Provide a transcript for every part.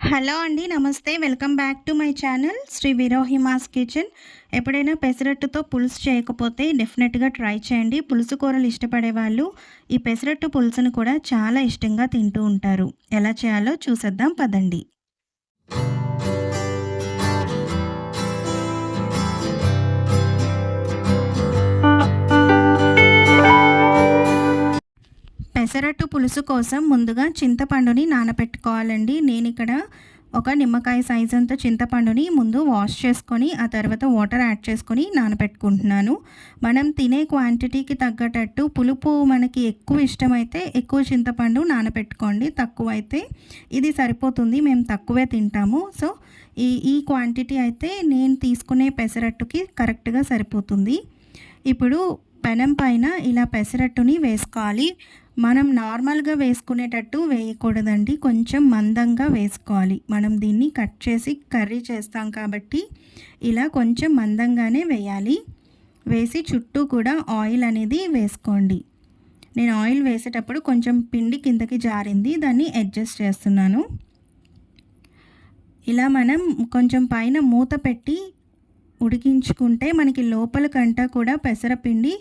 Hello అండి నమస్తే. Welcome back to my channel Sri Virohimas kitchen. ఎప్పుడైనా పెసరట్టుతో పులుసు చేయకపోతే డెఫినెట్గా ట్రై చేయండి. పులుసు కూరలు ఇష్టపడే వాళ్ళు ఈ పెసరట్టు పులుసును కూడా చాలా ఇష్టంగా తింటూ ఉంటారు. ఎలా చేయాలో చూసేద్దాం పదండి. పెసరట్టు పులుసు కోసం ముందుగా చింతపండుని నానబెట్టుకోవాలండి నేను ఇక్కడ ఒక నిమ్మకాయ సైజ్ అంత చింతపండుని ముందు వాష్ చేసుకొని ఆ తర్వాత వాటర్ యాడ్ చేసుకొని నానబెట్టుకుంటున్నాను మనం తినే క్వాంటిటీకి తగ్గటట్టు పులుపు మనకి ఎక్కువ ఇష్టమైతే ఎక్కువ చింతపండు నానబెట్టుకోండి తక్కువ అయితే ఇది సరిపోతుంది. మేము తక్కువే తింటాము. సో ఈ ఈ క్వాంటిటీ అయితే నేను తీసుకునే పెసరట్టుకి కరెక్ట్గా సరిపోతుంది. ఇప్పుడు పెనం పైన ఇలా పెసరట్టుని వేసుకోవాలి. మనం నార్మల్గా వేసుకునేటట్టు వేయకూడదండి. కొంచెం మందంగా వేసుకోవాలి. మనం దీన్ని కట్ చేసి కర్రీ చేస్తాం కాబట్టి ఇలా కొంచెం మందంగానే వేయాలి. వేసి చుట్టూ కూడా ఆయిల్ అనేది వేసుకోండి. నేను ఆయిల్ వేసేటప్పుడు కొంచెం పిండి కిందకి జారింది. దాన్ని అడ్జస్ట్ చేస్తున్నాను. ఇలా మనం కొంచెం పైన మూత పెట్టి ఉడికించుకుంటే మనకి లోపల కంట కూడా పెసరపిండి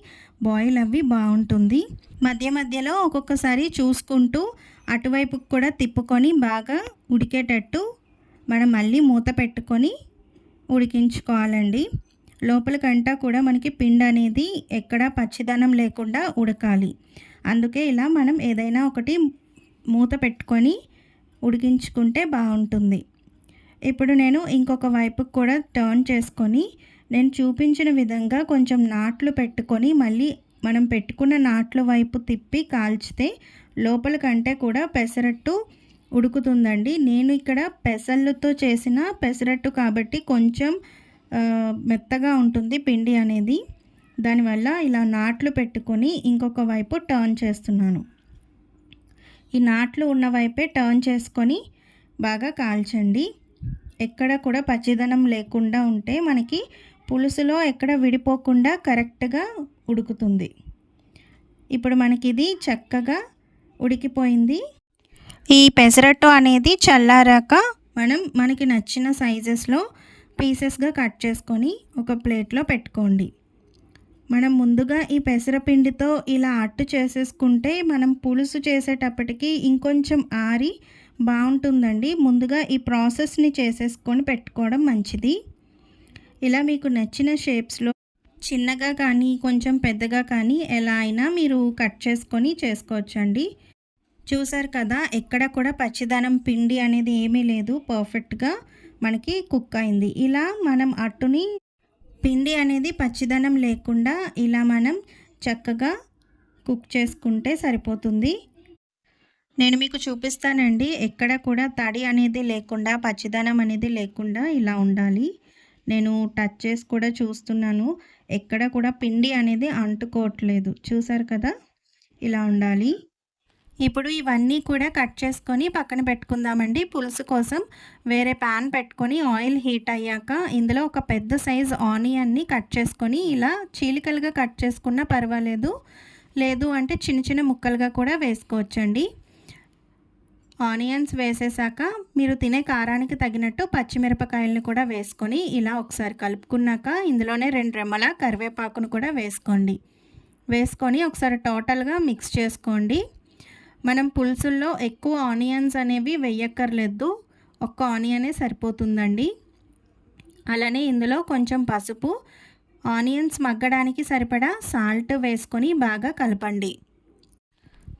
బాయిల్ అవి బాగుంటుంది. మధ్య మధ్యలో ఒక్కొక్కసారి చూసుకుంటూ అటువైపుకు కూడా తిప్పుకొని బాగా ఉడికేటట్టు మనం మళ్ళీ మూత పెట్టుకొని ఉడికించుకోవాలండి. లోపల కంట కూడా మనకి పిండి అనేది ఎక్కడ పచ్చిదనం లేకుండా ఉడకాలి. అందుకే ఇలా మనం ఏదైనా ఒకటి మూత పెట్టుకొని ఉడికించుకుంటే బాగుంటుంది. ఇప్పుడు నేను ఇంకొక వైపుకు కూడా టర్న్ చేసుకొని నేను చూపించిన విధంగా కొంచెం నాట్లు పెట్టుకొని మళ్ళీ మనం పెట్టుకున్న నాట్ల వైపు తిప్పి కాల్చితే లోపల కంటే కూడా పెసరట్టు ఉడుకుతుందండి. నేను ఇక్కడ పెసళ్ళతో చేసిన పెసరట్టు కాబట్టి కొంచెం మెత్తగా ఉంటుంది పిండి అనేది. దానివల్ల ఇలా నాట్లు పెట్టుకొని ఇంకొక వైపు టర్న్ చేస్తున్నాను. ఈ నాట్లు ఉన్న వైపే టర్న్ చేసుకొని బాగా కాల్చండి. ఎక్కడ కూడా పచ్చిదనం లేకుండా ఉంటే మనకి పులుసులో ఎక్కడ విడిపోకుండా కరెక్ట్గా ఉడుకుతుంది. ఇప్పుడు మనకి ఇది చక్కగా ఉడికిపోయింది. ఈ పెసరట్టు అనేది చల్లారాక మనం మనకి నచ్చిన సైజెస్లో పీసెస్గా కట్ చేసుకొని ఒక ప్లేట్లో పెట్టుకోండి. మనం ముందుగా ఈ పెసరపిండితో ఇలా అట్టు చేసేసుకుంటే మనం పులుసు చేసేటప్పటికి ఇంకొంచెం ఆరి బాగుంటుందండి. ముందుగా ఈ ప్రాసెస్ని చేసేసుకొని పెట్టుకోవడం మంచిది. ఇలా మీకు నచ్చిన షేప్స్లో చిన్నగా కానీ కొంచెం పెద్దగా కానీ ఎలా అయినా మీరు కట్ చేసుకొని చేసుకోవచ్చండి. చూసారు కదా ఎక్కడ కూడా పచ్చిదనం పిండి అనేది ఏమీ లేదు. పర్ఫెక్ట్గా మనకి కుక్ అయింది. ఇలా మనం అట్టుని పిండి అనేది పచ్చిదనం లేకుండా ఇలా మనం చక్కగా కుక్ చేసుకుంటే సరిపోతుంది. నేను మీకు చూపిస్తానండి. ఎక్కడ కూడా తడి అనేది లేకుండా పచ్చిదనం అనేది లేకుండా ఇలా ఉండాలి. నేను టచ్ చేసి కూడా చూస్తున్నాను. ఎక్కడ కూడా పిండి అనేది అంటుకోవట్లేదు. చూసారు కదా? ఇలా ఉండాలి. ఇప్పుడు ఇవన్నీ కూడా కట్ చేసుకొని పక్కన పెట్టుకుందామండి. పులుసు కోసం వేరే ప్యాన్ పెట్టుకొని ఆయిల్ హీట్ అయ్యాక ఇందులో ఒక పెద్ద సైజ్ ఆనియన్ని కట్ చేసుకొని ఇలా చీలికలుగా కట్ చేసుకున్నా పర్వాలేదు. లేదు అంటే చిన్న చిన్న ముక్కలుగా కూడా వేసుకోవచ్చండి. ఆనియన్స్ వేసేసాక మీరు తినే కారానికి తగినట్టు పచ్చిమిరపకాయలను కూడా వేసుకొని ఇలా ఒకసారి కలుపుకున్నాక ఇందులోనే రెండు రెమ్మల కరివేపాకును కూడా వేసుకోండి. వేసుకొని ఒకసారి టోటల్గా మిక్స్ చేసుకోండి. మనం పులుసుల్లో ఎక్కువ ఆనియన్స్ అనేవి వెయ్యక్కర్లేదు ఒక్క ఆనియనే సరిపోతుందండి. అలానే ఇందులో కొంచెం పసుపు ఆనియన్స్ మగ్గడానికి సరిపడా సాల్ట్ వేసుకొని బాగా కలపండి.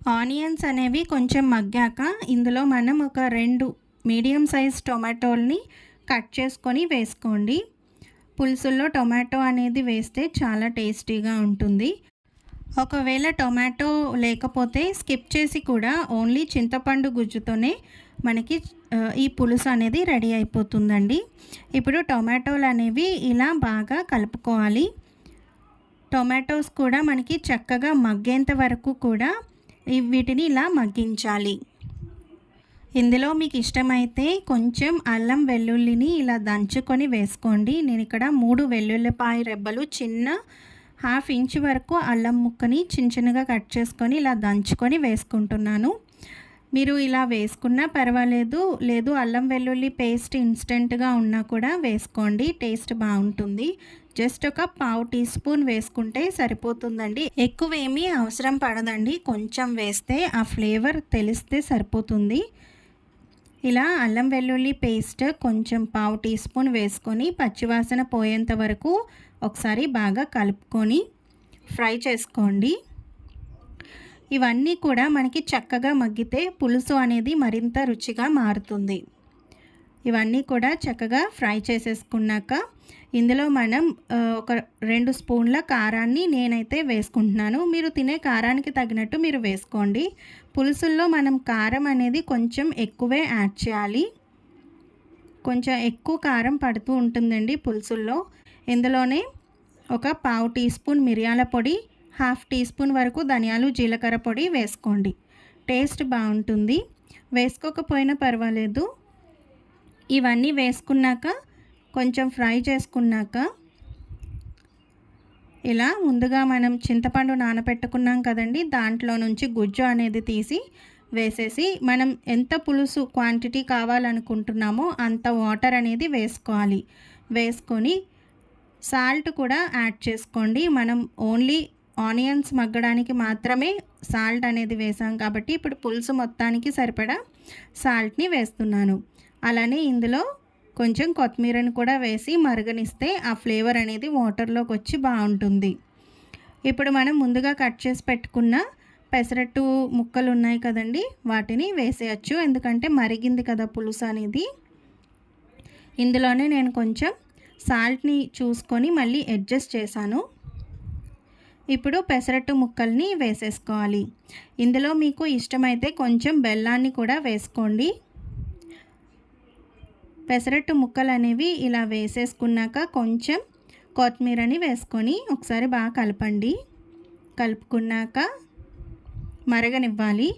ఆనియన్స్ అనేవి కొంచెం మగ్గాక ఇందులో మనం ఒక రెండు మీడియం సైజ్ టొమాటోల్ని కట్ చేసుకొని వేసుకోండి. పులుసుల్లో టొమాటో అనేది వేస్తే చాలా టేస్టీగా ఉంటుంది. ఒకవేళ టొమాటో లేకపోతే స్కిప్ చేసి కూడా ఓన్లీ చింతపండు గుజ్జుతోనే మనకి ఈ పులుసు అనేది రెడీ అయిపోతుందండి. ఇప్పుడు టొమాటోలు అనేవి ఇలా బాగా కలుపుకోవాలి. టొమాటోస్ కూడా మనకి చక్కగా మగ్గేంత వరకు కూడా వీటిని ఇలా మగ్గించాలి. ఇందులో మీకు ఇష్టమైతే కొంచెం అల్లం వెల్లుల్లిని ఇలా దంచుకొని వేసుకోండి. నేను ఇక్కడ మూడు వెల్లుల్లిపాయ రెబ్బలు చిన్న హాఫ్ ఇంచ్ వరకు అల్లం ముక్కని చిన్న చిన్నగా కట్ చేసుకొని ఇలా దంచుకొని వేసుకుంటున్నాను. మీరు ఇలా వేసుకున్నా పర్వాలేదు. లేదు అల్లం వెల్లుల్లి పేస్ట్ ఇన్స్టెంట్గా ఉన్నా కూడా వేసుకోండి. టేస్ట్ బాగుంటుంది. జస్ట్ ఒక పావు టీ స్పూన్ వేసుకుంటే సరిపోతుందండి. ఎక్కువ ఏమీ అవసరం పడదండి. కొంచెం వేస్తే ఆ ఫ్లేవర్ తెలిస్తే సరిపోతుంది. ఇలా అల్లం వెల్లుల్లి పేస్ట్ కొంచెం పావు టీ స్పూన్ వేసుకొని పచ్చివాసన పోయేంత వరకు ఒకసారి బాగా కలుపుకొని ఫ్రై చేసుకోండి. ఇవన్నీ కూడా మనకి చక్కగా మగ్గితే పులుసు అనేది మరింత రుచిగా మారుతుంది. ఇవన్నీ కూడా చక్కగా ఫ్రై చేసేసుకున్నాక ఇందులో మనం ఒక రెండు స్పూన్ల కారాన్ని నేనైతే వేసుకుంటున్నాను. మీరు తినే కారానికి తగినట్టు మీరు వేసుకోండి. పులుసుల్లో మనం కారం అనేది కొంచెం ఎక్కువే యాడ్ చేయాలి. కొంచెం ఎక్కువ కారం పడుతూ ఉంటుందండి పులుసుల్లో. ఇందులోనే ఒక పావు టీ స్పూన్ మిరియాల పొడి హాఫ్ టీ స్పూన్ వరకు ధనియాలు జీలకర్ర పొడి వేసుకోండి. టేస్ట్ బాగుంటుంది. వేసుకోకపోయినా పర్వాలేదు. ఇవన్నీ వేసుకున్నాక కొంచెం ఫ్రై చేసుకున్నాక ఇలా ముందుగా మనం చింతపండు నానబెట్టుకున్నాం కదండి దాంట్లో నుంచి గుజ్జు అనేది తీసి వేసేసి మనం ఎంత పులుసు క్వాంటిటీ కావాలనుకుంటున్నామో అంత వాటర్ అనేది వేసుకోవాలి. వేసుకొని సాల్ట్ కూడా యాడ్ చేసుకోండి. మనం ఓన్లీ ఆనియన్స్ మగ్గడానికి మాత్రమే సాల్ట్ అనేది వేసాం కాబట్టి ఇప్పుడు పులుసు మొత్తానికి సరిపడా సాల్ట్ని వేస్తున్నాను. అలానే ఇందులో కొంచెం కొత్తిమీరని కూడా వేసి మరగనిస్తే ఆ ఫ్లేవర్ అనేది వాటర్లోకి వచ్చి బాగుంటుంది. ఇప్పుడు మనం ముందుగా కట్ చేసి పెట్టుకున్న పెసరట్టు ముక్కలు ఉన్నాయి కదండి వాటిని వేసేయచ్చు. ఎందుకంటే మరిగింది కదా పులుసు అనేది. ఇందులోనే నేను కొంచెం సాల్ట్ని చూసుకొని మళ్ళీ అడ్జస్ట్ చేశాను. ఇప్పుడు పెసరట్టు ముక్కల్ని వేసేసుకోవాలి. ఇందులో మీకు ఇష్టమైతే కొంచెం బెల్లాన్ని కూడా వేసుకోండి. పెసరట్టు ముక్కలు అనేవి ఇలా వేసేసుకున్నాక కొంచెం కొత్తిమీరని వేసుకొని ఒకసారి బాగా కలపండి. కలుపుకున్నాక మరగనివ్వాలి.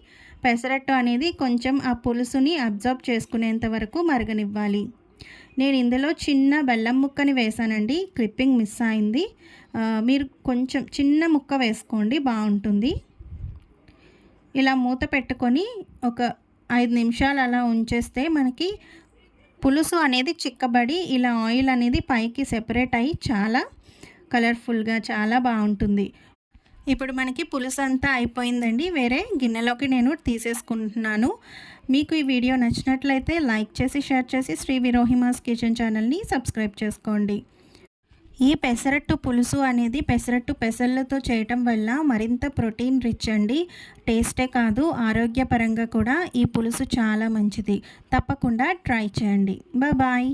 పెసరట్టు అనేది కొంచెం ఆ పులుసుని అబ్జర్వ్ చేసుకునేంత వరకు మరగనివ్వాలి. నేను ఇందులో చిన్న బెల్లం ముక్కని వేసానండి. క్లిప్పింగ్ మిస్ అయింది. మీరు కొంచెం చిన్న ముక్క వేసుకోండి బాగుంటుంది. ఇలా మూత పెట్టుకొని ఒక ఐదు నిమిషాలు అలా ఉంచేస్తే మనకి పులుసు అనేది చిక్కబడి ఇలా ఆయిల్ అనేది పైకి సెపరేట్ అయ్యి చాలా కలర్ఫుల్గా చాలా బాగుంటుంది. ఇప్పుడు మనకి పులుసు అంతా అయిపోయిందండి. వేరే గిన్నెలోకి నేను తీసేసుకుంటున్నాను. మీకు ఈ వీడియో నచ్చినట్లయితే లైక్ చేసి షేర్ చేసి శ్రీ విరోహిమాస్ కిచెన్ ఛానల్ని సబ్స్క్రైబ్ చేసుకోండి. ఈ పెసరట్టు పులుసు అనేది పెసరట్టు పెసర్లతో చేయటం వల్ల మరింత ప్రోటీన్ రిచ్ అండి. టేస్టే కాదు ఆరోగ్యపరంగా కూడా ఈ పులుసు చాలా మంచిది. తప్పకుండా ట్రై చేయండి. బాయ్.